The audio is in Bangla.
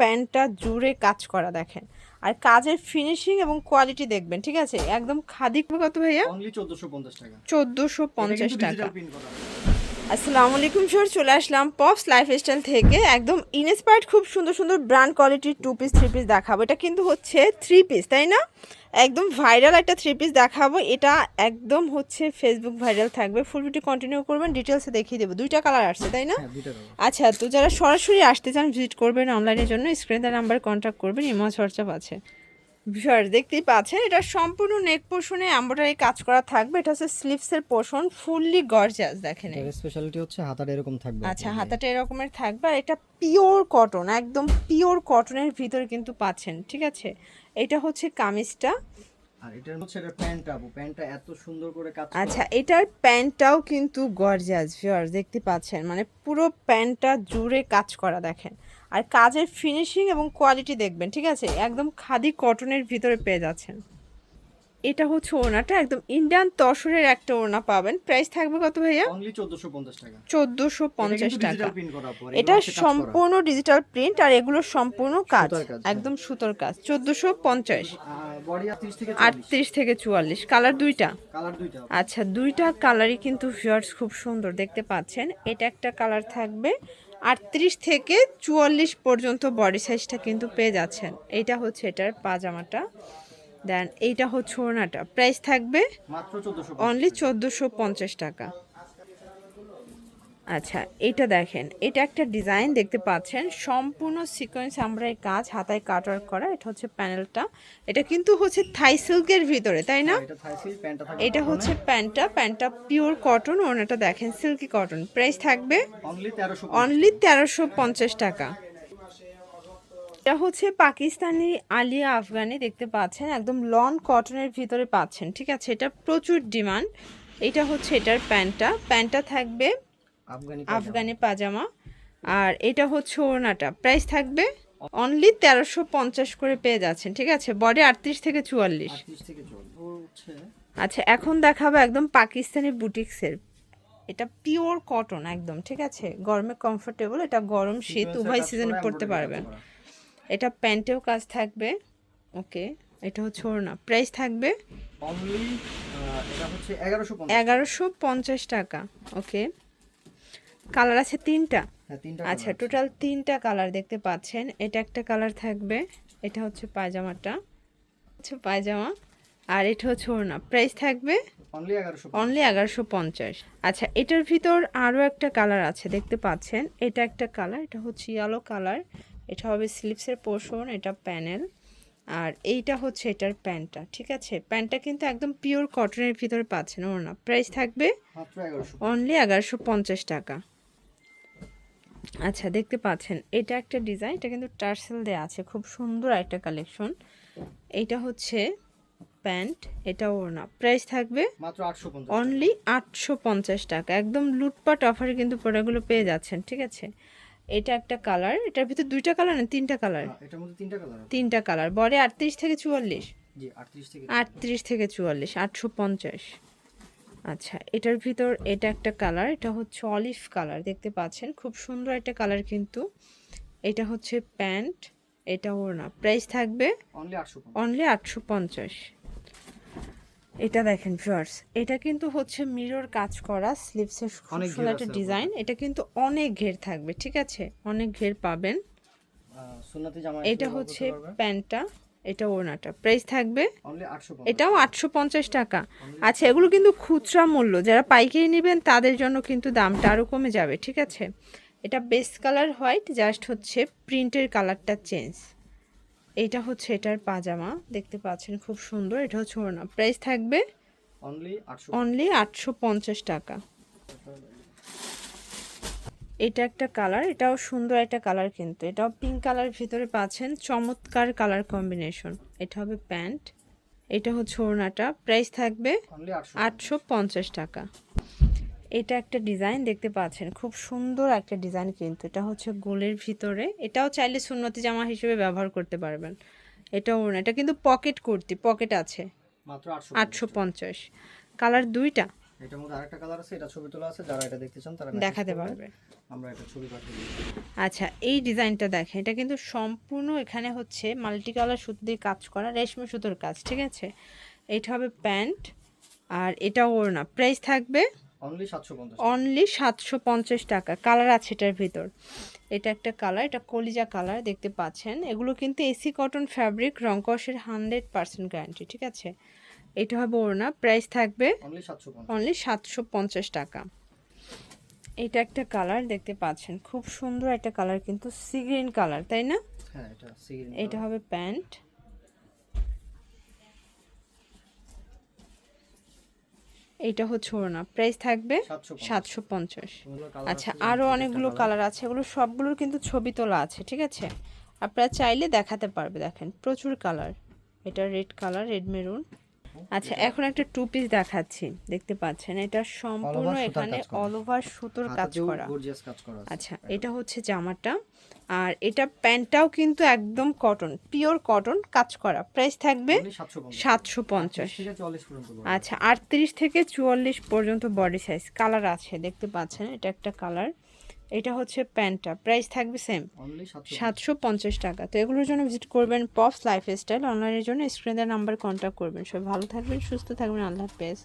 প্যান্টটা জুড়ে কাজ করা দেখেন। আর কাজের ফিনিশিং এবং কোয়ালিটি দেখবেন ঠিক আছে? একদম খাদি কত ভাইয়া চোদ্দশো পঞ্চাশ টাকা। চোদ্দশো পঞ্চাশ টাকা। আসসালামু আলাইকুম স্যার চলে আসলাম পপস লাইফস্টাইল থেকে। একদম ইনস্পায়ার্ড খুব সুন্দর সুন্দর ব্র্যান্ড কোয়ালিটির টু পিস থ্রি পিস দেখাবো। এটা কিন্তু হচ্ছে থ্রি পিস তাই না? একদম ভাইরাল একটা থ্রি পিস দেখাবো। এটা একদম হচ্ছে ফেসবুক ভাইরাল থাকবে। ফুল ভিডিও কন্টিনিউ করবেন ডিটেলসে দেখিয়ে দেবো। দুইটা কালার আসছে তাই না? হ্যাঁ আচ্ছা তো যারা সরাসরি আসতে চান ভিজিট করবেন অনলাইনের জন্য। স্ক্রিনে নাম্বার কন্ট্যাক্ট করবেন ইমো হোয়াটসঅ্যাপ আছে। ভিউয়ার দেখতেই পাচ্ছেন এটা সম্পূর্ণ নেক পোর্শনে এমব্রয়ডারি কাজ করা থাকবে। এটা হচ্ছে স্লিভসের পোর্শন ফুললি গর্জাস দেখেন। এর স্পেশালিটি হচ্ছে হাতাটা এরকম থাকবে আচ্ছা হাতাটা এরকমের থাকবে আর এটা পিওর কটন একদম পিওর কটনের ভিতরে কিন্তু পাচ্ছেন ঠিক আছে? এটা হচ্ছে কামিজটা। আর এটার হচ্ছে এটা প্যান্টটা আপু। প্যান্টটা এত সুন্দর করে কাজ আচ্ছা এটার প্যান্টটাও কিন্তু গর্জাস ভিউয়ার্স দেখতে পাচ্ছেন মানে পুরো প্যান্টটা জুড়ে কাজ করা দেখেন। আর কাজের ফিনিশিং এবং কোয়ালিটি দেখবেন ঠিক আছে? একদম খাদি কটনের ভিতরে পেয়ে যাচ্ছেন। এটা হচ্ছে ওনাটা একদম ইন্ডিয়ান তসরের একটা ওনা পাবেন। প্রাইস থাকবে কত ভাইয়া? অনলি 1450 টাকা। চোদ্দোশো পঞ্চাশ টাকা। এটা। সম্পূর্ণ ডিজিটাল প্রিন্ট আর এগুলো সম্পূর্ণ কাজ হ্যাঁ। একদম সুতোর কাজ। চোদ্দোশো পঞ্চাশ। আর বডি 38 থেকে 40 আটত্রিশ থেকে চুয়াল্লিশ। কালার দুইটা। আচ্ছা দুইটা কালারই কিন্তু ভিউয়ার্স খুব সুন্দর দেখতে পাচ্ছেন। এটা একটা কালার থাকবে আটত্রিশ থেকে চুয়াল্লিশ পর্যন্ত বডি সাইজটা কিন্তু পেয়ে যাচ্ছেন। এইটা হচ্ছে এটার পাজামাটা। দেন এইটা হচ্ছে ওনাটা প্রাইস থাকবে অনলি চোদ্দোশো পঞ্চাশ টাকা। আচ্ছা এটা দেখেন। এটা একটা ডিজাইন দেখতে পাচ্ছেন। সম্পূর্ণ সিকোয়েন্স আমরা এই কাজ হাতায় কাটওয়ার্ক করা। এটা হচ্ছে প্যানেলটা এটা কিন্তু হচ্ছে থাই সিল্কের ভিতরে তাই না? থাকবে এটা হচ্ছে প্যান্টটা প্যান্টটা পিওর কটন ওনাটা দেখেন সিল্কি কটন প্রাইস থাকবে অনলি তেরোশো পঞ্চাশ। টাকা। এটা হচ্ছে পাকিস্তানি আলিয়া আফগানি দেখতে পাচ্ছেন। একদম লন কটনের ভিতরে পাচ্ছেন ঠিক আছে? এটা প্রচুর ডিমান্ড এটা হচ্ছে এটার প্যান্টটা প্যান্টটা থাকবে আফগানি আফগানি পাজামা আর এটা হচ্ছে ওড়নাটা। প্রাইস থাকবে অনলি তেরোশো পঞ্চাশ করে পেয়ে যাচ্ছেন ঠিক আছে? বডি আটত্রিশ থেকে চুয়াল্লিশ। 38 থেকে 40 ও হচ্ছে। আচ্ছা এখন দেখাবো একদম পাকিস্তানি বুটিক্সের। এটা পিওর কটন একদম ঠিক আছে? গরমে কমফোর্টেবল এটা গরম শীত উভয় সিজনে পড়তে পারবেন। এটা প্যান্টেও কাজ থাকবে। ওকে এটা হচ্ছে ওড়না। প্রাইস থাকবে অনলি এটা হচ্ছে 1150 এগারোশো পঞ্চাশ টাকা। ওকে কালার আছে তিনটা? হ্যাঁ আচ্ছা টোটাল তিনটা কালার দেখতে পাচ্ছেন। এটা একটা কালার থাকবে। এটা হচ্ছে পায়জামাটা। হচ্ছে পায়জামা। আর এটা হচ্ছে ওড়না। প্রাইস থাকবে? অনলি এগারোশো পঞ্চাশ। আচ্ছা এটার ভিতর আরও একটা কালার আছে দেখতে পাচ্ছেন। এটা একটা কালার এটা হচ্ছে ইয়েলো কালার এটা হবে স্লিপসের পোর্শন এটা প্যানেল আর এইটা হচ্ছে এটার প্যান্টটা ঠিক আছে? প্যান্টটা কিন্তু একদম পিওর কটনের ভিতরে পাচ্ছেন ওর না প্রাইস থাকবে অনলি এগারোশো পঞ্চাশ টাকা। আচ্ছা দেখতে পাচ্ছেন এটা একটা ডিজাইন এটা কিন্তু টার্সেল দেওয়া আছে খুব সুন্দর একটা কালেকশন। এইটা হচ্ছে প্যান্ট এটা ওড়না প্রাইস থাকবে মাত্র 850 অনলি আটশো পঞ্চাশ টাকা একদম লুটপাট অফারে কিন্তু প্রোডাক্টগুলো পেয়ে যাচ্ছেন ঠিক আছে? এটা একটা কালার এটার ভিতর দুইটা কালার না তিনটা কালার? হ্যাঁ, তিনটা কালার তিনটা কালার বডি আটত্রিশ থেকে চুয়াল্লিশ? জি 38 থেকে আটত্রিশ থেকে চুয়াল্লিশ আটশো পঞ্চাশ। আচ্ছা এটার ভিতর এটা একটা কালার এটা হচ্ছে অলিভ কালার দেখতে পাচ্ছেন? খুব সুন্দর একটা কালার কিন্তু। এটা হচ্ছে প্যান্ট এটা ওড়না প্রাইস থাকবে অনলি আটশো পঞ্চাশ। এটা দেখেন ভিউয়ার্স এটা কিন্তু হচ্ছে মিরর কাজ করা অনেক সুন্দর একটা ডিজাইন এটা কিন্তু অনেক ঘের থাকবে ঠিক আছে? অনেক ঘের পাবেন। এটা হচ্ছে প্যান্টটা। এটা ওড়নাটা। প্রাইস থাকবে অনলি 850 এটাও আটশো পঞ্চাশ টাকা। আচ্ছা এগুলো কিন্তু খুচরা মূল্য। যারা পাইকারি নেবেন তাদের জন্য কিন্তু দামটা আরও কমে যাবে ঠিক আছে? এটা বেস্ট কালার হোয়াইট জাস্ট হচ্ছে প্রিন্টের কালারটা চেঞ্জ এটা হচ্ছে এটার পাজামা দেখতে পাচ্ছেন খুব সুন্দর। এটা হচ্ছে ওড়না। প্রাইস থাকবে অনলি অনলি আটশো পঞ্চাশ টাকা। এটা একটা কালার এটাও সুন্দর একটা কালার কিন্তু। এটাও পিঙ্ক কালার ভিতরে পাচ্ছেন চমৎকার কালার কম্বিনেশন এটা হবে প্যান্ট এটা হচ্ছে ওড়নাটা। প্রাইস থাকবে আটশো পঞ্চাশ। টাকা। এটা একটা ডিজাইন দেখতে পাচ্ছেন খুব সুন্দর একটা ডিজাইন কিন্তু। এটা হচ্ছে গোলের ভিতরে। এটাও চাইলে সুন্নতি জামা হিসেবে ব্যবহার করতে পারবেন। এটা ওড়না এটা কিন্তু পকেট কুর্তি পকেট আছে। আটশো পঞ্চাশ। কালার দুইটা। এটার মধ্যে আরেকটা কালার আছে এটা ছবি তোলা আছে যারা এটা দেখতে চান তারা দেখাতে পারবে। আমরা এটা ছবি পাঠিয়ে আচ্ছা এই ডিজাইনটা দেখেন এটা কিন্তু সম্পূর্ণ এখানে হচ্ছে মাল্টি কালার সুতো দিয়ে কাজ করা রেশমি সুতোর কাজ ঠিক আছে? এটা হবে প্যান্ট আর এটা ওড়না। প্রাইস থাকবে অনলি সাতশো পঞ্চাশ টাকা। কালার আছে এটার ভিতর। এটা একটা কালার এটা কলিজা কালার দেখতে পাচ্ছেন। এগুলো কিন্তু এসি কটন ফ্যাব্রিক রংকসের হান্ড্রেড পার্সেন্ট গ্যারান্টি ঠিক আছে? এটা হবে ওড়না। প্রাইস থাকবে অনলি সাতশো পঞ্চাশ। টাকা। এটা একটা কালার দেখতে পাচ্ছেন। খুব সুন্দর একটা কালার কিন্তু সি গ্রিন কালার তাই না? হ্যাঁ এটা হবে প্যান্ট। এইটা হচ্ছে ওড়না। প্রাইস থাকবে সাতশো সাতশো পঞ্চাশ। আচ্ছা আরও অনেকগুলো কালার আছে। এগুলো সবগুলোর কিন্তু ছবি তোলা আছে ঠিক আছে? আপনারা চাইলে দেখাতে পারবে দেখেন। প্রচুর কালার এটা রেড কালার রেড মেরুন আচ্ছা এখন একটা টু পিস দেখাচ্ছি দেখতে পাচ্ছেন। এটা সম্পূর্ণ এখানে অল ওভার সুতোর কাজ করা। আচ্ছা এটা হচ্ছে জামাটা। আর এটা প্যান্টটাও কিন্তু একদম কটন পিওর কটন কাজ করা। প্রাইস থাকবে সাতশো পঞ্চাশ। আচ্ছা আটত্রিশ থেকে চুয়াল্লিশ পর্যন্ত বডি সাইজ কালার আছে দেখতে পাচ্ছেন এটা একটা কালার এটা হচ্ছে প্যান্টটা প্রাইস থাকবে সেম সাতশো পঞ্চাশ। টাকা। তো এগুলোর জন্য ভিজিট করবেন পপস লাইফ স্টাইল অনলাইনের জন্য স্ক্রিনের নাম্বার কন্ট্যাক্ট করবেন। সবাই ভালো থাকবেন সুস্থ থাকবেন। আল্লাহ হাফেজ।